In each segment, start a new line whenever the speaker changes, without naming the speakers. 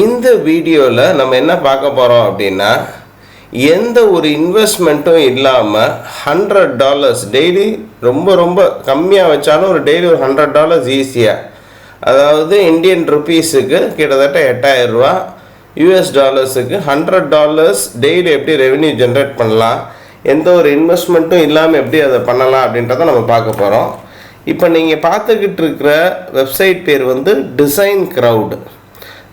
இந்த வீடியோவில் நம்ம என்ன பார்க்க போகிறோம் அப்படின்னா எந்த ஒரு இன்வெஸ்ட்மெண்ட்டும் இல்லாமல் ஹண்ட்ரட் டாலர்ஸ் டெய்லி ரொம்ப ரொம்ப கம்மியாக வச்சாலும் ஒரு டெய்லி ஒரு ஹண்ட்ரட் டாலர்ஸ் ஈஸியாக அதாவது இந்தியன் ருபீஸுக்கு கிட்டத்தட்ட எட்டாயிரம் ரூபா யூஎஸ் டாலர்ஸுக்கு ஹண்ட்ரட் டாலர்ஸ் டெய்லி எப்படி ரெவென்யூ ஜென்ரேட் பண்ணலாம் எந்த ஒரு இன்வெஸ்ட்மெண்ட்டும் இல்லாமல் எப்படி அதை பண்ணலாம் அப்படின்றத நம்ம பார்க்க போகிறோம் இப்போ நீங்கள் பார்த்துக்கிட்டு இருக்கிற வெப்சைட் பேர் வந்து டிசைன் க்ரௌடு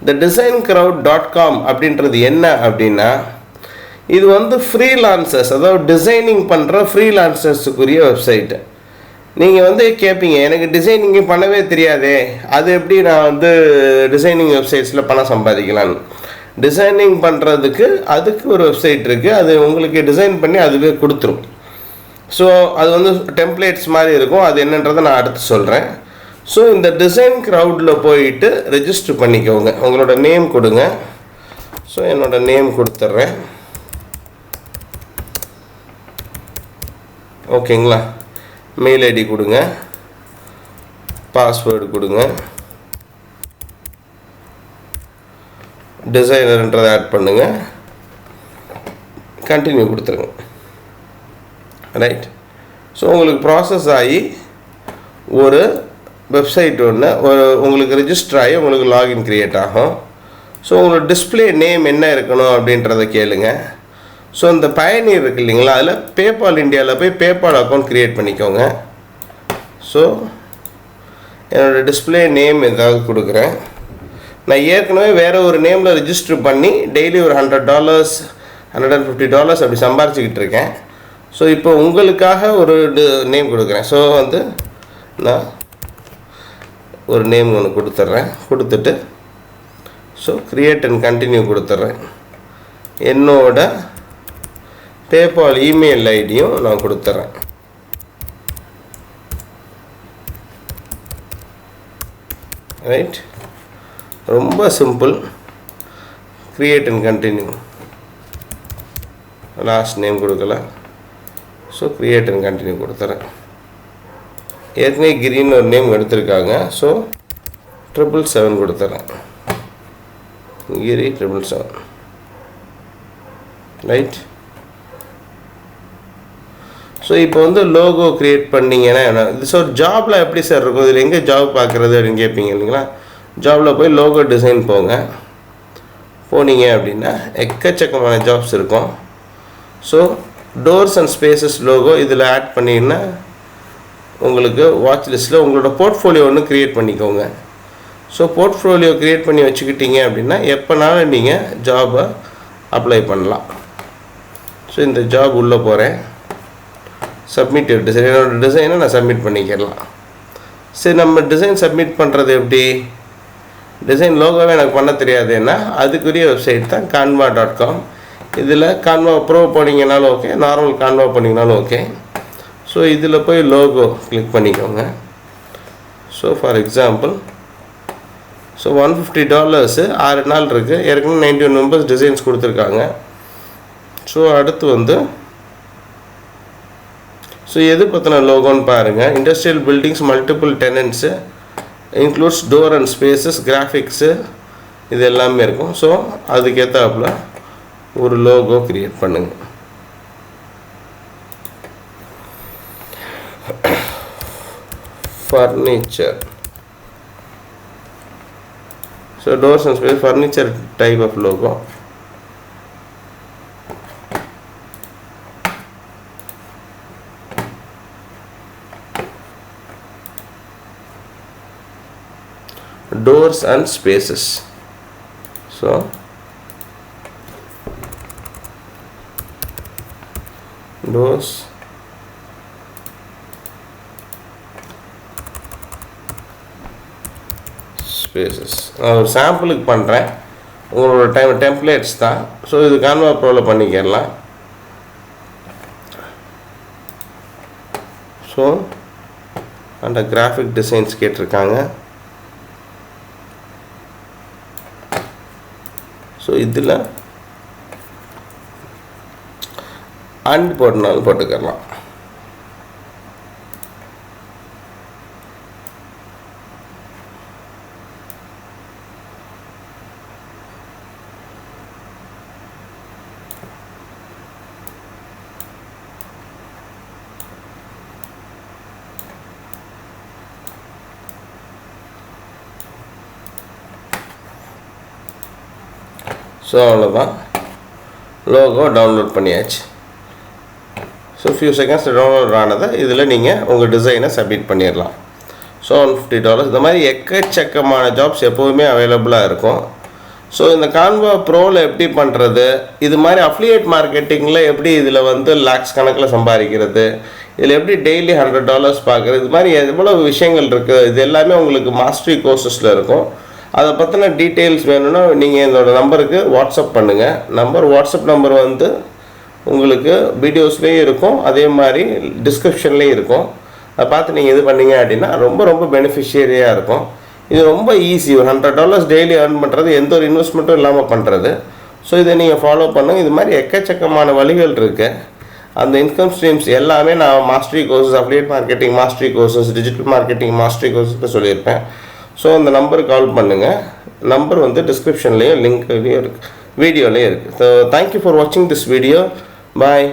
இந்த டிசைன் க்ரௌட் டாட் காம் அப்படின்றது என்ன அப்படின்னா இது வந்து ஃப்ரீலான்சர்ஸ் அதாவது டிசைனிங் பண்ணுற ஃப்ரீலான்சர்ஸுக்குரிய வெப்சைட்டு நீங்கள் வந்து கேட்பீங்க எனக்கு டிசைனிங் பண்ணவே தெரியாதே அது எப்படி நான் வந்து டிசைனிங் வெப்சைட்ஸில் பணம் சம்பாதிக்கலான்னு டிசைனிங் பண்ணுறதுக்கு அதுக்கு ஒரு வெப்சைட் இருக்குது அது உங்களுக்கு டிசைன் பண்ணி அதுவே கொடுத்துரும். ஸோ அது வந்து டெம்ப்ளேட்ஸ் மாதிரி இருக்கும் அது என்னன்றதை நான் அடுத்து சொல்கிறேன் ஸோ இந்த டிசைன் க்ரௌடில் போயிட்டு ரெஜிஸ்டர் பண்ணிக்கோங்க. உங்களோட நேம் கொடுங்க. ஸோ என்னோட நேம் கொடுத்துட்றேன் ஓகேங்களா மெயில் ஐடி கொடுங்க. பாஸ்வேர்டு கொடுங்க. டிசைனர்ன்றதை ஆட் பண்ணுங்க. கண்டினியூ கொடுத்துருங்க. ரைட் ஸோ உங்களுக்கு ப்ராசஸ் ஆகி ஒரு வெப்சைட் ஒன்று உங்களுக்கு ரெஜிஸ்டர் ஆகி உங்களுக்கு லாகின் க்ரியேட் ஆகும். ஸோ உங்களோட டிஸ்பிளே நேம் என்ன இருக்கணும் அப்படின்றத கேளுங்க. ஸோ இந்த பயனீர் இருக்கு இல்லைங்களா? அதில் பேபால் இந்தியாவில் போய் பேபால் அக்கௌண்ட் க்ரியேட் பண்ணிக்கோங்க. ஸோ என்னோடய டிஸ்பிளே நேம் ஏதாவது கொடுக்குறேன். நான் ஏற்கனவே வேறு ஒரு நேமில் ரிஜிஸ்டர் பண்ணி டெய்லி ஒரு hundred dollars hundred and fifty dollars அப்படி சம்பாரிச்சிக்கிட்டு இருக்கேன். ஸோ இப்போ உங்களுக்காக ஒரு நேம் கொடுக்குறேன். ஸோ வந்து நான் ஒரு நேம் ஒன்று கொடுத்துட்றேன். கொடுத்துட்டு ஸோ க்ரியேட் அண்ட் கண்டினியூ கொடுத்துட்றேன். என்னோட பேபால் இமெயில் ஐடியும் நான் கொடுத்துட்றேன். ரைட் ரொம்ப simple create and continue last name கொடுக்கல. ஸோ க்ரியேட் அண்ட் கண்டினியூ கொடுத்துறேன் ஏற்கனவே கிரின்னு ஒரு நேம் எடுத்திருக்காங்க. ஸோ ட்ரிபிள் செவன் கொடுத்துறேன். கிரி ட்ரிபிள் செவன் ரைட் ஸோ இப்போ வந்து லோகோ க்ரியேட் பண்ணிங்கன்னா என்ன? இது ஸோ ஜாபில் எப்படி சார் இருக்கும்? இதில் எங்கே ஜாப் பார்க்குறது அப்படின்னு கேட்பீங்க இல்லைங்களா? ஜாபில் போய் லோகோ டிசைன் போங்க. போனீங்க அப்படின்னா எக்கச்சக்கமான ஜாப்ஸ் இருக்கும். So doors and spaces logo இதில் ஆட் பண்ணிங்கன்னா உங்களுக்கு வாட்ச் லிஸ்ட்டில் உங்களோட போர்ட்ஃபோலியோ ஒன்று க்ரியேட் பண்ணிக்கோங்க. ஸோ போர்ட்ஃபோலியோ க்ரியேட் பண்ணி வச்சுக்கிட்டீங்க அப்படின்னா எப்போனாலும் நீங்கள் ஜாபை அப்ளை பண்ணலாம். ஸோ இந்த ஜாப் உள்ளே போகிறேன் சப்மிட் டிசைன் என்னோடய டிசைனை நான் சப்மிட் பண்ணிக்கலாம் சரி நம்ம டிசைன் சப்மிட் பண்ணுறது எப்படி? டிசைன் லோகோவே எனக்கு பண்ண தெரியாதுன்னா அதுக்குரிய வெப்சைட் தான் கான்வா டாட் காம் இதில் கான்வா ப்ரோ போனீங்கனாலும் ஓகே நார்மல் கான்வா பண்ணிங்கனாலும் ஓகே ஸோ இதில் போய் லோகோ கிளிக் பண்ணிக்கோங்க. So for example so one fifty dollars ஆறு நாள் இருக்குது ஏற்கனவே நைன்டி ஒன் மெம்பர்ஸ் டிசைன்ஸ் கொடுத்துருக்காங்க. ஸோ அடுத்து வந்து ஸோ எது பற்றின லோகோன்னு பாருங்கள் industrial buildings multiple tenants includes door and spaces graphics இது எல்லாமே இருக்கும். ஸோ அதுக்கேற்றாப்புல ஒரு லோகோ க்ரியேட் பண்ணுங்கள் furniture. So doors and space furniture type of logo. Doors and spaces. So doors spaces நான் ஒரு சாம்பிளுக்கு பண்ணுறேன் உங்களோட டைம் டெம்ப்ளேட்ஸ் தான். ஸோ இது கான்வா ப்ரோவில் பண்ணிக்கிடலாம் ஸோ அந்த கிராஃபிக் டிசைன்ஸ் கேட்டிருக்காங்க. ஸோ இதில் அண்ட் போட்டுனாலும் போட்டுக்கலாம் ஸோ அவ்வளோதான் லோகோ டவுன்லோட் பண்ணியாச்சு. ஸோ ஃபியூ செகண்ட்ஸ் டவுன்லோட் ஆனதை இதில் நீங்கள் உங்கள் டிசைனை சப்மிட் பண்ணிடலாம் ஸோ ஒன் ஃபிஃப்டி டாலர்ஸ் இந்த மாதிரி எக்கச்சக்கமான ஜாப்ஸ் எப்போவுமே அவைலபிளாக இருக்கும். ஸோ இந்த கான்வா ப்ரோவில் எப்படி பண்ணுறது இது மாதிரி அஃப்லியேட் மார்க்கெட்டிங்கில் எப்படி இதில் வந்து லேக்ஸ் கணக்கில் சம்பாதிக்கிறது? இதில் எப்படி டெய்லி ஹண்ட்ரட் டாலர்ஸ் பார்க்குறது இது மாதிரி எவ்வளோ விஷயங்கள் இருக்குது இது எல்லாமே உங்களுக்கு மாஸ்டரி கோர்சஸில் இருக்கும். அதை பற்றின டீட்டெயில்ஸ் வேணும்னா நீங்கள் என்னோடய நம்பருக்கு வாட்ஸ்அப் பண்ணுங்கள் நம்பர் வாட்ஸ்அப் நம்பர் வந்து உங்களுக்கு வீடியோஸ்லேயும் இருக்கும். அதே மாதிரி டிஸ்கிரிப்ஷன்லேயும் இருக்கும். அதை பார்த்து நீங்கள் இது பண்ணீங்க அப்படின்னா ரொம்ப ரொம்ப பெனிஃபிஷியரியாக இருக்கும். இது ரொம்ப ஈஸி ஒரு ஹண்ட்ரட் டாலர்ஸ் டெய்லி ஏர்ன் பண்ணுறது எந்த ஒரு இன்வெஸ்ட்மெண்ட்டும் இல்லாமல் பண்ணுறது ஸோ இதை நீங்கள் ஃபாலோ பண்ணுங்கள் இது மாதிரி எக்கச்சக்கமான வழிகள் இருக்குது அந்த இன்கம் ஸ்ட்ரீம்ஸ் எல்லாமே நான் mastery courses update marketing mastery courses digital marketing mastery courses சொல்லியிருப்பேன். ஸோ அந்த நம்பருக்கு கால் பண்ணுங்கள் நம்பர் வந்து டிஸ்கிரிப்ஷன்லேயும் லிங்க்லேயும் இருக்குது வீடியோலேயும் இருக்குது ஸோ தேங்க்யூ ஃபார் வாட்சிங் திஸ் வீடியோ பாய்